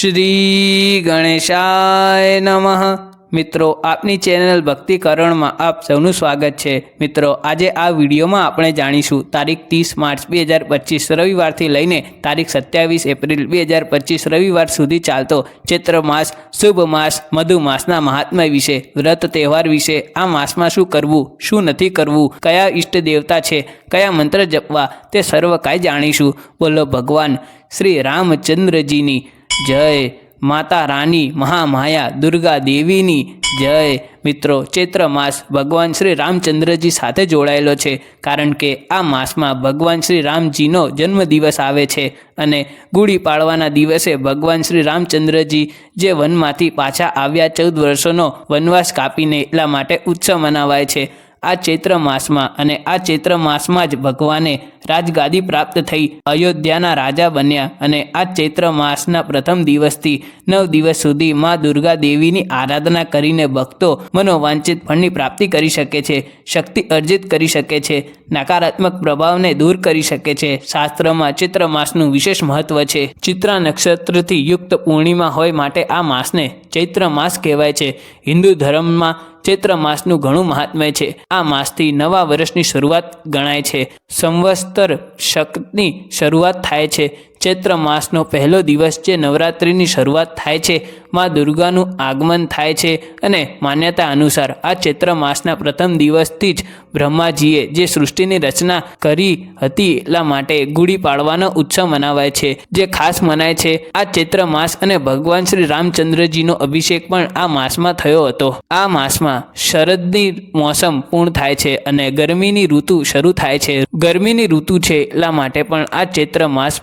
શ્રી ગણેશાય નમઃ. મિત્રો, આપની ચેનલ ભક્તિકરણમાં આપ સૌનું સ્વાગત છે. મિત્રો, આજે આ વિડીયોમાં આપણે જાણીશું તારીખ ત્રીસ માર્ચ બે હજાર પચીસ રવિવારથી લઈને તારીખ સત્યાવીસ એપ્રિલ બે હજાર પચીસ રવિવાર સુધી ચાલતો ચૈત્ર માસ, શુભ માસ, મધુ માસના મહાત્મા વિશે, વ્રત તહેવાર વિશે, આ માસમાં શું કરવું, શું નથી કરવું, કયા ઈષ્ટ દેવતા છે, કયા મંત્ર જપવા, તે સર્વ કાંઈ જાણીશું. બોલો ભગવાન, શ્રી રામચંદ્રજીની જય માતા રાની, મહામાયા, દુર્ગા દેવીની જય. મિત્રો, ચૈત્ર માસ ભગવાન શ્રી રામચંદ્રજી સાથે જોડાયેલો છે કારણ કે આ માસમાં ભગવાન શ્રી રામજીનો જન્મદિવસ આવે છે અને ગુડી પાડવાના દિવસે ભગવાન શ્રી રામચંદ્રજી જે વનમાંથી પાછા આવ્યા ચૌદ વર્ષોનો વનવાસ કાપીને એટલા માટે ઉત્સવ મનાવાય છે. આ ચૈત્ર માસમાં અને આ ચૈત્ર માસમાં જ ભગવાને રાજગાદી પ્રાપ્ત થઈ અયોધ્યાના રાજા બન્યા અને આ ચૈત્ર માસના પ્રથમ દિવસથી નવ દિવસ સુધી મા દુર્ગા દેવીની આરાધના કરીને ભક્તો મનોવાંછિત ફળની પ્રાપ્તિ કરી શકે છે, શક્તિ અર્જિત કરી શકે છે, નકારાત્મક પ્રભાવને દૂર કરી શકે છે. શાસ્ત્રમાં ચિત્ર માસનું વિશેષ મહત્વ છે. ચિત્રા નક્ષત્રથી યુક્ત પૂર્ણિમા હોય માટે આ માસને ચૈત્ર માસ કહેવાય છે. હિન્દુ ધર્મમાં ચૈત્ર માસનું ઘણું મહાત્મ્ય છે. આ માસથી નવા વર્ષની શરૂઆત ગણાય છે. સંવસ્તર શકની શરૂઆત થાય છે. ચૈત્ર માસનો પહેલો દિવસ જે નવરાત્રિની શરૂઆત થાય છે, માં દુર્ગાનું આગમન થાય છે અને માન્યતા અનુસાર આ ચૈત્ર માસના પ્રથમ દિવસથી જ બ્રહ્માજીએ જે સૃષ્ટિની રચના કરી હતી એટલા માટે ગુડી પાડવાનો ઉત્સવ મનાવાય છે, જે ખાસ મનાય છે. આ ચૈત્ર માસ અને ભગવાન શ્રી રામચંદ્રજીનો અભિષેક પણ આ માસમાં થયો હતો. આ માસમાં શરદની મોસમ પૂર્ણ થાય છે અને ગરમીની ઋતુ શરૂ થાય છે. ગરમીની ઋતુ છે એટલા માટે પણ આ ચૈત્ર માસ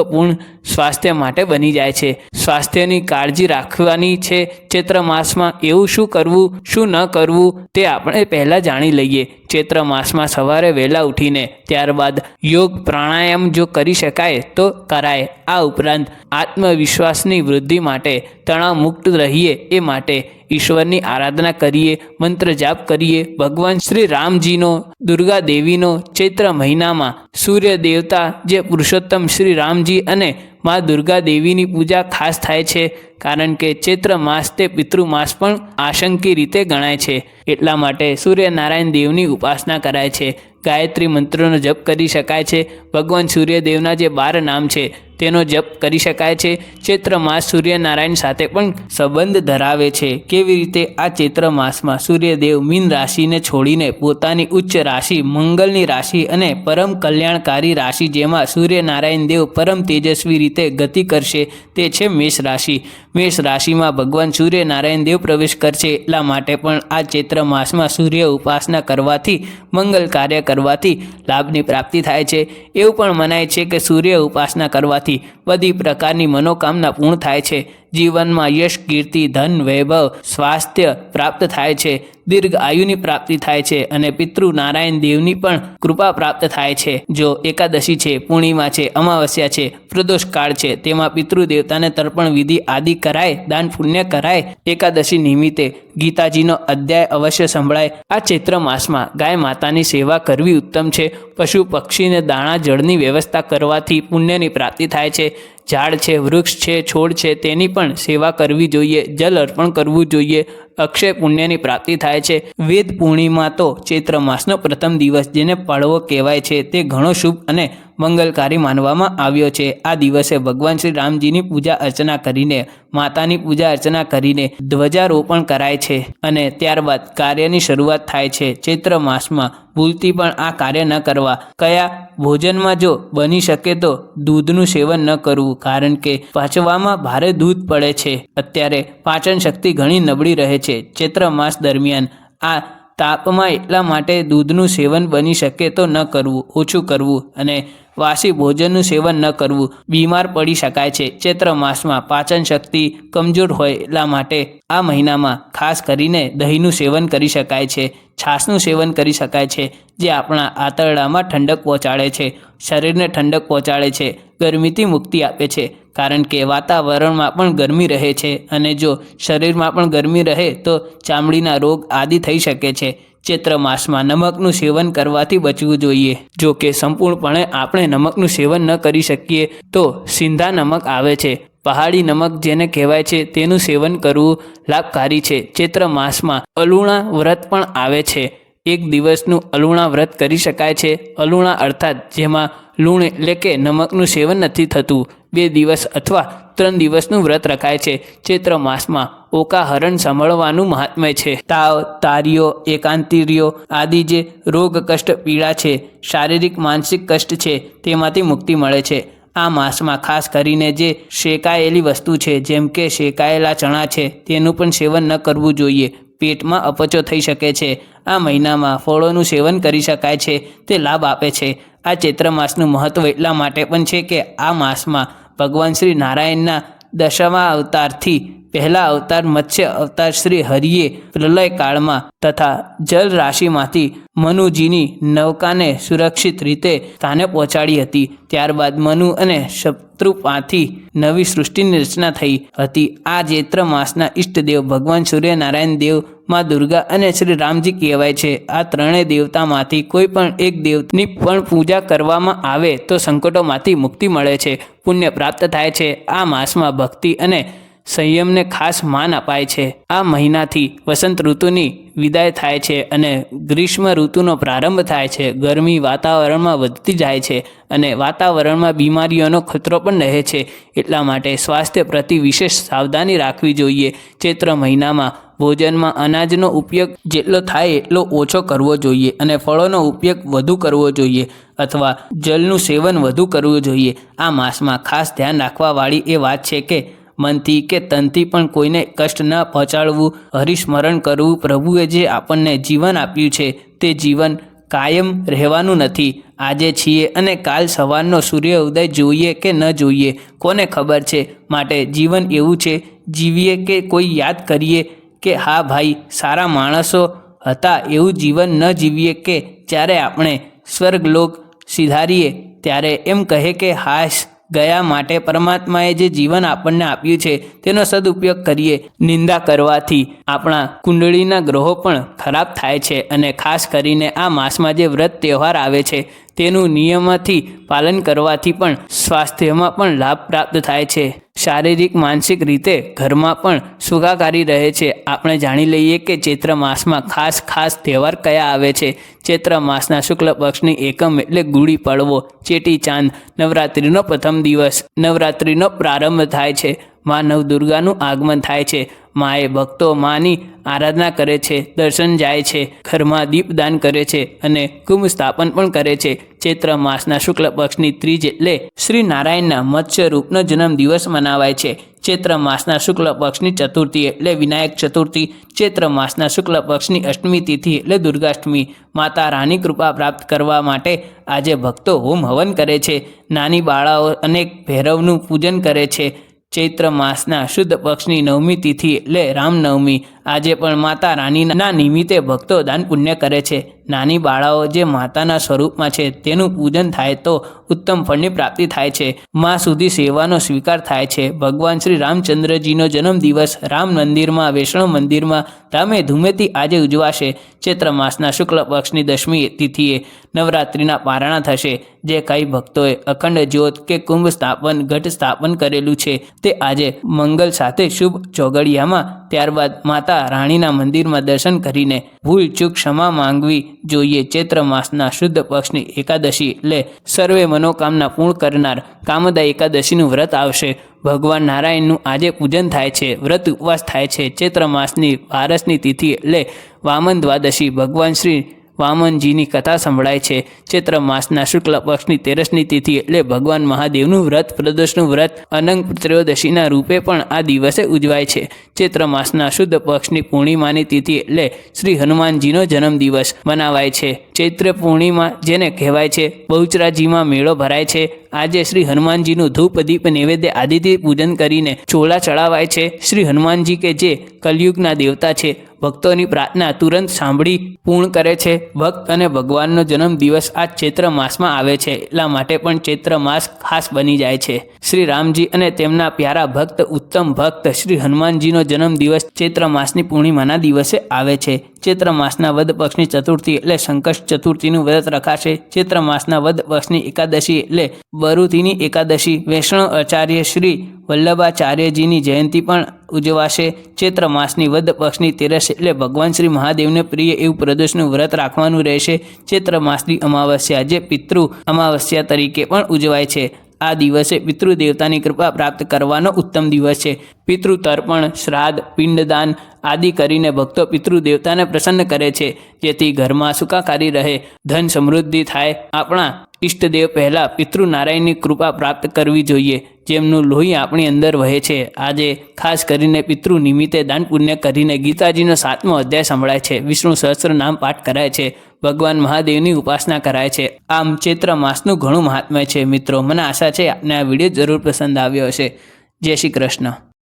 મહત્વપૂર્ણ સ્વાસ્થ્ય માટે બની જાય છે. સ્વાસ્થ્યની કાળજી રાખવાની છે ચૈત્ર માસમાં એવું શું કરવું, શું ન કરવું, તે આપણે પહેલાં જાણી લઈએ. ચૈત્ર માસમાં સવારે વહેલા ઉઠીને ત્યારબાદ યોગ પ્રાણાયામ જો કરી શકાય તો કરાય. આ ઉપરાંત આત્મવિશ્વાસની વૃદ્ધિ માટે તણાવ મુક્ત રહીએ એ માટે ઈશ્વરની આરાધના કરીએ, મંત્ર જાપ કરીએ. ભગવાન શ્રી રામજીનો, દુર્ગા દેવીનો ચૈત્ર મહિનામાં સૂર્ય દેવતા જે પુરુષોત્તમ શ્રી રામજી અને મા દુર્ગા દેવીની પૂજા ખાસ થાય છે, કારણ કે ચૈત્ર માસ તે પિતૃ માસ પણ આશંકી રીતે ગણાય છે. એટલા માટે સૂર્યનારાયણ દેવની ઉપાસના કરાય છે. ગાયત્રી મંત્રોનો જપ કરી શકાય છે. ભગવાન સૂર્યદેવના જે બાર નામ છે તેનો જપ કરી શકાય છે. ચૈત્ર માસ સૂર્યનારાયણ સાથે પણ સંબંધ ધરાવે છે. કેવી રીતે આ ચૈત્ર માસમાં સૂર્યદેવ મીન રાશિને છોડીને પોતાની ઉચ્ચ રાશિ, મંગલની રાશિ અને પરમ કલ્યાણકારી રાશિ જેમાં સૂર્યનારાયણ દેવ પરમ તેજસ્વી રીતે ગતિ કરશે તે છે મેષ રાશિ. મેષ રાશિમાં ભગવાન સૂર્યનારાયણ દેવ પ્રવેશ કરશે એટલા માટે પણ આ ચૈત્ર માસમાં સૂર્ય ઉપાસના કરવાથી, મંગલ કાર્ય કરવાથી લાભની પ્રાપ્તિ થાય છે. એવું પણ મનાય છે કે સૂર્ય ઉપાસના કરવાથી હોવાથી બધી પ્રકારની મનોકામના પૂર્ણ થાય છે. જીવનમાં યશ, કીર્તિ, ધન, વૈભવ, સ્વાસ્થ્ય પ્રાપ્ત થાય છે. દીર્ઘ આયુની પ્રાપ્તિ થાય છે અને પિતૃ નારાયણ દેવની પણ કૃપા પ્રાપ્ત થાય છે. જો એકાદશી છે, પૂર્ણિમા છે, અમાવસ્યા છે પ્રદોષ કાળ છે, તેમાં પિતૃ દેવતાને તર્પણ વિધિ આદિ કરાય, દાન પુણ્ય કરાય, એકાદશી નિમિત્તે ગીતાજીનો અધ્યાય અવશ્ય સંભળાય. આ ચૈત્ર માસમાં ગાય માતાની સેવા કરવી ઉત્તમ છે. પશુ પક્ષીને દાણા જળની વ્યવસ્થા કરવાથી પુણ્યની પ્રાપ્તિ થાય છે. ઝાડ છે, વૃક્ષ છે, છોડ છે, તેની પણ સેવા કરવી જોઈએ, જલ અર્પણ કરવું જોઈએ. અક્ષય પુણ્યની પ્રાપ્તિ થાય છે. વેદ પૂર્ણિમા તો ચૈત્ર માસનો પ્રથમ દિવસ જેને પડવો કહેવાય છે તે ઘણો શુભ અને મંગલકારી માનવામાં આવ્યો છે. આ દિવસે ભગવાન શ્રી રામજીની પૂજા અર્ચના કરીને, માતાની પૂજા અર્ચના કરીને ધ્વજારોપણ કરાય છે અને ત્યારબાદ કાર્યની શરૂઆત થાય છે. ચૈત્ર માસમાં ભૂલથી પણ આ કાર્ય ન કરવા. કયા ભોજનમાં જો બની શકે તો દૂધનું સેવન ન કરવું, કારણ કે પાચવામાં ભારે દૂધ પડે છે. અત્યારે પાચન શક્તિ ઘણી નબળી રહે છે. ચૈત્ર માસ દરમિયાન આ તાપમાં એટલા માટે દૂધનું સેવન બની શકે તો ન કરવું, ઓછું કરવું અને વાસી ભોજનનું સેવન ન કરવું બીમાર પડી શકાય છે. ચૈત્ર માસમાં પાચન શક્તિ કમજોર હોય એટલા માટે આ મહિનામાં ખાસ કરીને દહીંનું સેવન કરી શકાય છે, છાશનું સેવન કરી શકાય છે, જે આપણા આંતરડામાં ઠંડક પહોંચાડે છે, શરીરને ઠંડક પહોંચાડે છે. ગરમીથી મુક્તિ આપે છે. કારણ કે વાતાવરણમાં પણ ગરમી રહે છે અને જો શરીરમાં પણ ગરમી રહે તો ચામડીના રોગ આદિ થઈ શકે છે. ચૈત્ર માસમાં નમકનું સેવન કરવાથી બચવું જોઈએ. જો કે સંપૂર્ણપણે આપણે નમકનું સેવન ન કરી શકીએ તો સિંધા નમક આવે છે. પહાડી નમક જેને કહેવાય છે તેનું સેવન કરવું લાભકારી છે. ચૈત્ર માસમાં અલુણા વ્રત પણ આવે છે. એક દિવસનું અલુણા વ્રત કરી શકાય છે. અલુણા અર્થાત જેમાં લૂણ એટલે કે નમકનું સેવન નથી થતું. બે દિવસ અથવા ત્રણ દિવસનું વ્રત રખાય છે. ચૈત્ર માસમાં ઓકાહરણ સંભળવાનું મહાત્મ્ય છે. તાવ, તારીઓ, એકાંતિરીઓ આદિ જે રોગ કષ્ટ પીડા છે, શારીરિક, માનસિક કષ્ટ છે, તેમાંથી મુક્તિ મળે છે. આ માસમાં ખાસ કરીને જે શેકાયેલી વસ્તુ છે, જેમ કે શેકાયેલા ચણા છે, તેનું પણ સેવન ન કરવું જોઈએ. પેટમાં અપચો થઈ શકે છે. આ મહિનામાં ફળોનું સેવન કરી શકાય છે. તે લાભ આપે છે. આ ચૈત્ર માસનું મહત્ત્વ એટલા માટે પણ છે કે આ માસમાં ભગવાન શ્રી નારાયણના દશમા અવતારથી પહેલા અવતાર મત્સ્ય અવતાર શ્રી હરિએ પ્રલય કાળમાં તથા જલ રાશિમાંથી મનુજીની નૌકાને સુરક્ષિત રીતે સ્થાને પહોંચાડી હતી. ત્યારબાદ મનુ અને શત્રુપાથી નવી સૃષ્ટિની રચના થઈ હતી. આ ચૈત્ર માસના ઈષ્ટદેવ ભગવાન સૂર્યનારાયણ દેવમાં દુર્ગા અને શ્રી રામજી કહેવાય છે. આ ત્રણેય દેવતામાંથી કોઈ પણ એક દેવની પણ પૂજા કરવામાં આવે તો સંકટોમાંથી મુક્તિ મળે છે. પુણ્ય પ્રાપ્ત થાય છે. આ માસમાં ભક્તિ અને સંયમને ખાસ માન અપાય છે. આ મહિનાથી વસંત ઋતુની વિદાય થાય છે અને ગ્રીષ્મ ઋતુનો પ્રારંભ થાય છે. ગરમી વાતાવરણમાં વધતી જાય છે અને વાતાવરણમાં બીમારીઓનો ખતરો પણ રહે છે. એટલા માટે સ્વાસ્થ્ય પ્રતિ વિશેષ સાવધાની રાખવી જોઈએ. ચૈત્ર મહિનામાં ભોજનમાં અનાજનો ઉપયોગ જેટલો થાય એટલો ઓછો કરવો જોઈએ અને ફળોનો ઉપયોગ વધુ કરવો જોઈએ અથવા જલનું સેવન વધુ કરવું જોઈએ. આ માસમાં ખાસ ધ્યાન રાખવાવાળી એ વાત છે કે મનથી કે તનથી પણ કોઈને કષ્ટ ન પહોંચાડવું, હરિસ્મરણ કરવું પ્રભુએ જે આપણને જીવન આપ્યું છે, તે જીવન કાયમ રહેવાનું નથી. આજે છીએ અને કાલ સવારનો સૂર્ય ઉદય જોઈએ કે ન જોઈએ, કોને ખબર છે? માટે જીવન એવું છે, જીવીએ કે કોઈ યાદ કરીએ કે હા ભાઈ, સારા માણસો હતા એવું જીવન ન જીવીએ કે જ્યારે આપણે સ્વર્ગલોક સિધારીએ, ત્યારે એમ કહે કે હાશ ગયા માટે પરમાત્માએ જે જીવન આપણને આપ્યું છે, તેનો સદુપયોગ કરીએ. નિંદા કરવાથી આપણા કુંડળીના ગ્રહો પણ ખરાબ થાય છે અને ખાસ કરીને આ માસમાં જે વ્રત તહેવાર આવે છે, તેનું નિયમથી પાલન કરવાથી પણ સ્વાસ્થ્યમાં પણ લાભ પ્રાપ્ત થાય છે. શારીરિક, માનસિક રીતે ઘરમાં પણ સુખાકારી રહે છે. આપણે જાણી લઈએ કે ચૈત્ર માસમાં ખાસ ખાસ તહેવાર કયા આવે છે? ચૈત્ર માસના શુક્લ પક્ષની એકમ એટલે ગુડી, પડવો, ચેટી ચાંદ, નવરાત્રિનો પ્રથમ દિવસ, નવરાત્રિનો પ્રારંભ થાય છે. મા નવદુર્ગાનું આગમન થાય છે. માએ ભક્તો માની આરાધના કરે છે, દર્શન જાય છે, ઘરમાં દીપદાન કરે છે અને કુંભ સ્થાપન પણ કરે છે. ચૈત્ર માસના શુક્લ પક્ષની ત્રીજ એટલે શ્રી નારાયણના મત્સ્ય રૂપનો જન્મ દિવસ મનાવાય છે. ચૈત્ર માસના શુક્લ પક્ષની ચતુર્થી એટલે વિનાયક ચતુર્થી. ચૈત્ર માસના શુક્લ પક્ષની અષ્ટમી તિથિ એટલે દુર્ગાષ્ટમી. માતા રાની કૃપા પ્રાપ્ત કરવા માટે આજે ભક્તો હોમ હવન કરે છે. નાની બાળાઓ અનેક ભૈરવનું પૂજન કરે છે. ચૈત્ર માસના શુદ્ધ પક્ષની નવમી તિથિ એટલે રામનવમી. આજે પણ માતા રાનીના નિમિત્તે ભક્તો દાન પુણ્ય કરે છે. નાની બાળાઓ જે માતાના સ્વરૂપમાં છે, તેનું પૂજન થાય તો ઉત્તમ ફળની પ્રાપ્તિ થાય છે. મા સુધી સેવાનો સ્વીકાર થાય છે. ભગવાન શ્રી રામચંદ્રજીનો જન્મદિવસ રામ મંદિરમાં, વૈષ્ણવ મંદિરમાં, રામે ધૂમેથી આજે ઉજવાશે. ચૈત્ર માસના શુક્લ પક્ષની દશમી તિથિએ નવરાત્રિના પારણા થશે. જે કઈ ભક્તોએ અખંડ જ્યોત કે કુંભ સ્થાપન, ઘટ સ્થાપન કરેલું છે, તે આજે મંગલ સાથે શુભ ચોગડિયામાં ત્યારબાદ માતા રાણીના મંદિરમાં દર્શન કરીને ભૂલ ચૂક ક્ષમા માંગવી જોઈએ. ચૈત્ર માસના શુદ્ધ પક્ષની એકાદશી એટલે સર્વે મનોકામના પૂર્ણ કરનાર કામદા એકાદશીનું વ્રત આવશે. ભગવાન નારાયણનું આજે પૂજન થાય છે. વ્રત ઉપવાસ થાય છે. ચૈત્ર માસની વારસની તિથિ એટલે વામન દ્વાદશી. ભગવાન શ્રી વામનજીની કથા સંભળાય છે. ચૈત્ર માસના શુક્લ પક્ષની તેરસની તિથિ એટલે ભગવાન મહાદેવનું વ્રત, પ્રદોષનું વ્રત, અનંગ ત્રયોદશીના રૂપે પણ આ દિવસે ઉજવાય છે. ચૈત્ર માસના શુદ્ધ પક્ષની પૂર્ણિમાની તિથિ એટલે શ્રી હનુમાનજીનો જન્મદિવસ મનાવાય છે. ચૈત્ર પૂર્ણિમા જેને કહેવાય છે, બહુચરાજીમાં મેળો ભરાય છે. આજે શ્રી હનુમાનજીનું ધૂપ દીપ નૈવેદ્ય આદિથી પૂજન કરીને ચોલા ચડાવાય છે. શ્રી હનુમાનજી કે જે કલયુગના દેવતા છે ભક્તોની પ્રાર્થના તુરંત સાંભળી પૂર્ણ કરે છે. ભક્ત અને ભગવાનનો જન્મ દિવસ આ ચૈત્ર માસમાં આવે છે, એટલા માટે પણ ચૈત્ર માસ ખાસ બની જાય છે. શ્રી રામજી અને તેમના પ્યારા ભક્ત ઉત્તમ ભક્ત શ્રી હનુમાનજીનો જન્મ દિવસ ચૈત્ર માસની પૂર્ણિમાના દિવસે આવે છે. ચૈત્ર માસના વદ પક્ષની ચતુર્થી એટલે સંકષ્ટ ચતુર્થીનું વ્રત રખાશે. ચૈત્ર માસના વદ પક્ષની એકાદશી એટલે બરુતીની એકાદશી. વૈષ્ણવ આચાર્ય શ્રી વલ્લભાચાર્યજીની જયંતિ પણ ઉજવાશે. ચૈત્ર માસની વદ પક્ષની તેરસ એટલે ભગવાન શ્રી મહાદેવને પ્રિય એવું પ્રદોષનું વ્રત રાખવાનું રહેશે. ચૈત્ર માસની અમાવસ્યા જે પિતૃ અમાવસ્યા તરીકે પણ ઉજવાય છે. આ દિવસે પિતૃ દેવતાની કૃપા પ્રાપ્ત કરવાનો ઉત્તમ દિવસ છે. પિતૃ તર્પણ શ્રાદ્ધ, પિંડદાન આદિ કરીને ભક્તો પિતૃ દેવતાને પ્રસન્ન કરે છે. જેથી ઘરમાં સુખાકારી રહે, ધન સમૃદ્ધિ થાય. આપણા ઈષ્ટદેવ પહેલાં પિતૃ નારાયણની કૃપા પ્રાપ્ત કરવી જોઈએ. જેમનું લોહી આપણી અંદર વહે છે. આજે ખાસ કરીને પિતૃ નિમિત્તે દાન પુણ્ય કરીને ગીતાજીનો સાતમો અધ્યાય સંભળાય છે. વિષ્ણુ સહસ્ત્ર નામ પાઠ કરાય છે. ભગવાન મહાદેવની ઉપાસના કરાય છે. આમ ચૈત્ર માસનું ઘણું મહાત્મ્ય છે. મિત્રો, મને આશા છે આપને આ વીડિયો જરૂર પસંદ આવ્યો હશે. જય શ્રી કૃષ્ણ.